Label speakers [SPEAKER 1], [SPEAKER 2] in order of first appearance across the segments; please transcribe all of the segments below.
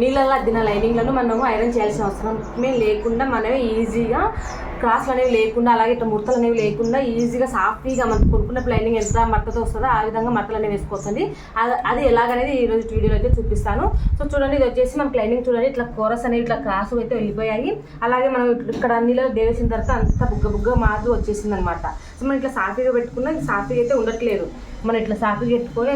[SPEAKER 1] నీళ్ళల్లో అద్దిన లైనింగ్లను మనము ఐరన్ చేయాల్సిన అవసరం మేము లేకుండా మనమే ఈజీగా క్రాస్లు అనేవి లేకుండా అలాగే ఇట్లా ముడతలు అనేవి లేకుండా ఈజీగా సాఫీగా మనం కొనుక్కున్న లైనింగ్ ఎంత మట్టతో వస్తుందో ఆ విధంగా మట్టలు అనేవి వేసుకోవచ్చండి. అది అది ఎలాగనేది ఈ రోజు వీడియోలో అయితే చూపిస్తాను. సో చూడండి ఇది వచ్చేసి మనం లైనింగ్ చూడండి ఇట్లా కోరస్ అనేవి ఇట్లా క్రాస్ అయితే వెళ్ళిపోయాయి. అలాగే మనం ఇక్కడ నీళ్ళలో దేవేసిన తర్వాత అంత బుగ్గ బుగ్గ మాదు వచ్చేసింది అనమాట సో మనం ఇట్లా సాఫీగా పెట్టుకున్నా సాఫీగా అయితే ఉండట్లేదు. మనం ఇట్లా సాఫీగా పెట్టుకొని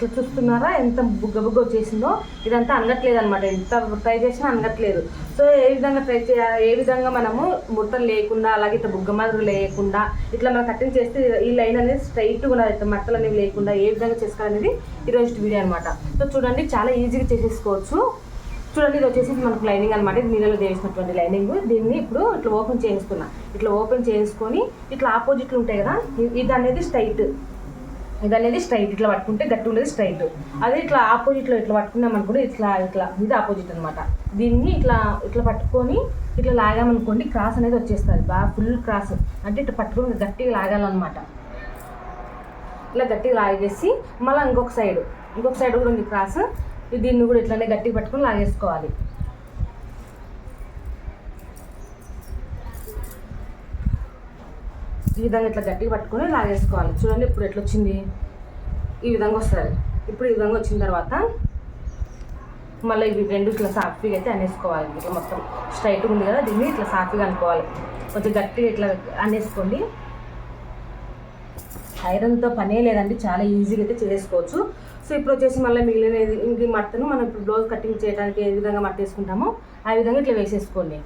[SPEAKER 1] ఇట్లా చూస్తున్నారా? ఎంత బుగ్గ బుగ్గ వచ్చేసిందో ఇదంతా అనగట్లేదు అనమాట ఎంత ట్రై చేసినా అనగట్లేదు సో ఏ విధంగా ట్రై చేయాలి ఏ విధంగా మనము ముడతలు లేకుండా అలాగే ఇట్లా బుగ్గ మాదిరి లేకుండా ఇట్లా మనం కటింగ్ చేస్తే ఈ లైన్ అనేది స్ట్రైట్గా ఉన్నది ఇట్లా మట్టలు అనేవి లేకుండా ఏ విధంగా చేసుకోవాలనేది ఈరోజు వీడియో అనమాట సో చూడండి చాలా ఈజీగా చేసేసుకోవచ్చు. చూడండి ఇది వచ్చేసి మనకు లైనింగ్ అనమాట ఇది నీళ్ళలో చేసినటువంటి లైనింగ్. దీన్ని ఇప్పుడు ఇట్లా ఓపెన్ చేసుకున్నా ఇట్లా ఓపెన్ చేసుకొని ఇట్లా ఆపోజిట్లు ఉంటాయి కదా ఇది అనేది స్ట్రైట్. ఇది అనేది స్ట్రైట్ ఇట్లా పట్టుకుంటే గట్టి ఉండేది స్ట్రైట్ అదే ఇట్లా ఆపోజిట్లో ఇట్లా పట్టుకున్నాం అనుకుంటే ఇట్లా ఇట్లా ఇది ఆపోజిట్ అనమాట దీన్ని ఇట్లా ఇట్లా పట్టుకొని ఇట్లా లాగామనుకోండి క్రాస్ అనేది వచ్చేస్తుంది. బాగా ఫుల్ క్రాస్ అంటే ఇట్లా పట్టుకొని గట్టిగా లాగాలన్నమాట. ఇలా గట్టిగా లాగేసి మళ్ళీ ఇంకొక సైడ్ ఇంకొక సైడ్ కూడా ఉంది క్రాస్ దీన్ని కూడా ఇట్లానే గట్టిగా పట్టుకొని లాగేసుకోవాలి. ఈ విధంగా ఇట్లా గట్టిగా పట్టుకొని లాగేసుకోవాలి. చూడండి ఇప్పుడు ఎట్లా వచ్చింది ఈ విధంగా వస్తుంది. ఇప్పుడు ఈ విధంగా వచ్చిన తర్వాత మళ్ళీ ఇవి రెండు ఇట్లా సాఫీగా అయితే అనేసుకోవాలి. ఇట్లా మొత్తం స్ట్రైట్గా ఉంది కదా దీన్ని ఇట్లా సాఫీగా అనుకోవాలి. కొంచెం గట్టిగా ఇట్లా అనేసుకోండి. ఐరన్తో పనే లేదండి చాలా ఈజీగా అయితే చేసుకోవచ్చు. సో ఇప్పుడు వచ్చేసి మళ్ళీ మిగిలినది ఇంక మట్టను మనం ఇప్పుడు బ్లౌజ్ కటింగ్ చేయడానికి ఏ విధంగా మట్టేసుకుంటామో ఆ విధంగా ఇట్లా వేసేసుకోండి.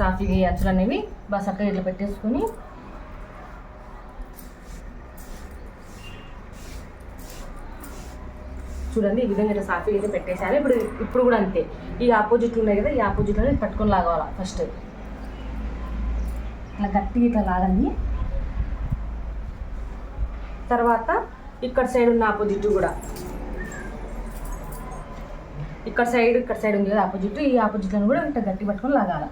[SPEAKER 1] సాఫీగా ఈ అచ్చులు అనేవి బాగా చక్కగా ఇట్లా పెట్టేసుకొని చూడండి ఈ విధంగా ఇట్లా సాఫీగా అయితే పెట్టేశాను ఇప్పుడు ఇప్పుడు కూడా అంతే. ఈ ఆపోజిట్లు ఉన్నాయి కదా ఈ ఆపోజిట్లో పట్టుకొని లాగాల ఫస్ట్. అలా గట్టిగా ఇట్లా లాగండి. తర్వాత ఇక్కడ సైడ్ ఉన్న ఆపోజిట్ కూడా. ఇక్కడ సైడ్ ఇక్కడ సైడ్ ఉంది కదా ఆపోజిట్. ఈ ఆపోజిట్లను కూడా ఇంత గట్టి పట్టుకొని లాగాల.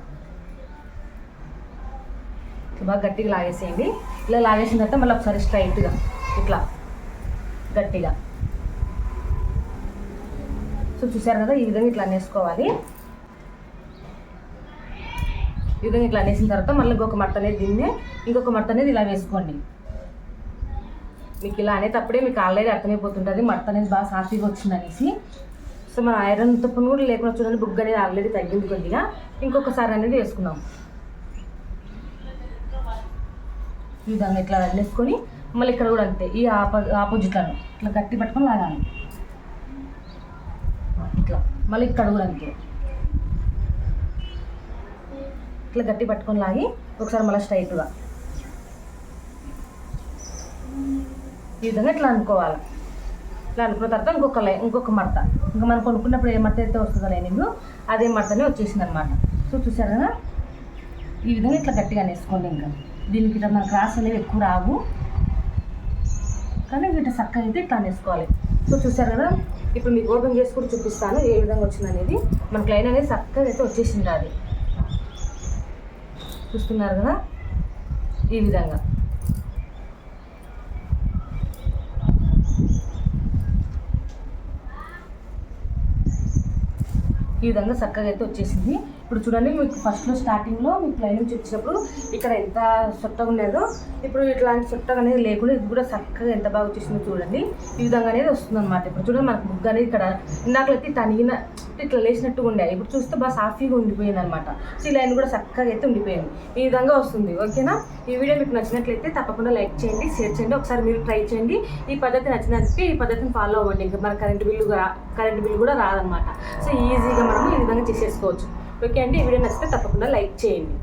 [SPEAKER 1] బాగా గట్టిగా లాగేసేయండి. ఇలా లాగేసిన తర్వాత మళ్ళీ ఒకసారి స్ట్రైట్గా ఇట్లా గట్టిగా. సో చూసారు కదా ఈ విధంగా ఇట్లా అనేసుకోవాలి. ఈ విధంగా ఇట్లా అనేసిన తర్వాత మళ్ళీ ఇంకొక మట్ట అనేది దీన్నే ఇంకొక మట్ట అనేది ఇలా వేసుకోండి. మీకు ఇలా అనేటప్పుడే మీకు ఆల్రెడీ అర్థమైపోతుంటుంది మట్ట అనేది బాగా సాఫీగా వచ్చింది అనేసి. సో మన ఐరన్ తప్పును కూడా లేకుండా చూడండి బుగ్గ అనేది ఆల్రెడీ తగ్గింది కొద్దిగా. ఇంకొకసారి అనేది వేసుకున్నాం ఈ విధంగా ఇట్లా అనేసుకొని మళ్ళీ ఇక్కడ కూడా అంతే ఈ ఆపో ఆపోజిట్లను ఇట్లా గట్టి పట్టుకొని లాగాలి ఇట్లా మళ్ళీ ఇక్కడ కూడా అంతే. ఇట్లా గట్టి పట్టుకొని లాగి ఒకసారి మళ్ళీ స్ట్రైట్గా. ఈ విధంగా ఇట్లా అనుకోవాలి. ఇట్లా అనుకున్న తర్వాత ఇంకొక లైన్ ఇంకొక మడత. ఇంకా మనం కొనుక్కున్నప్పుడు ఏ మడత అయితే వస్తుందో లైనింగ్ అదే మడతనే వచ్చేసింది అనమాట సో చూసారు కదా? ఈ విధంగా ఇట్లా గట్టిగా నేసుకోండి ఇంకా. దీనికి ఇట్లా మన క్రాస్ అనేవి ఎక్కువ రావు. కానీ ఇట్లా చక్కగా అయితే ఇట్లా వేసుకోవాలి సో చూసారు కదా ఇప్పుడు మీకు ఓపెన్ చేసి కూడా చూపిస్తాను ఏ విధంగా వచ్చింది అనేది మనకు లైన్ అనేది చక్కగా అయితే వచ్చేసింది అది. చూస్తున్నారు కదా ఈ విధంగా. ఈ విధంగా చక్కగా అయితే వచ్చేసింది. ఇప్పుడు చూడండి మీకు ఫస్ట్లో స్టార్టింగ్లో మీకు లైనింగ్ వచ్చినప్పుడు ఇక్కడ ఎంత సొట్టగా ఉండేదో ఇప్పుడు ఇట్లాంటి సొట్టగా అనేది లేకుండా ఇది కూడా చక్కగా ఎంత బాగా వచ్చేసిందో చూడండి. ఈ విధంగా అనేది వస్తుంది అనమాట ఇప్పుడు చూడండి మనకు బుగ్గ అనేది ఇక్కడ ఇందాకలైతే తనిగిన ఇట్లా లేచినట్టుగా ఉండే. ఇప్పుడు చూస్తే బాగా సాఫీగా ఉండిపోయింది అనమాట సో ఈ లైన్ కూడా చక్కగా అయితే ఉండిపోయింది. ఈ విధంగా వస్తుంది. ఓకేనా? ఈ వీడియో మీకు నచ్చినట్లయితే తప్పకుండా లైక్ చేయండి షేర్ చేయండి. ఒకసారి మీరు ట్రై చేయండి. ఈ పద్ధతి నచ్చినట్లయితే ఈ పద్ధతిని ఫాలో అవ్వండి. ఇంకా మన కరెంట్ బిల్లు కరెంట్ బిల్లు కూడా రాదనమాట సో ఈజీగా మనము ఈ విధంగా చేసేసుకోవచ్చు. ఓకే అండి? ఈ వీడియో నచ్చితే తప్పకుండా లైక్ చేయండి.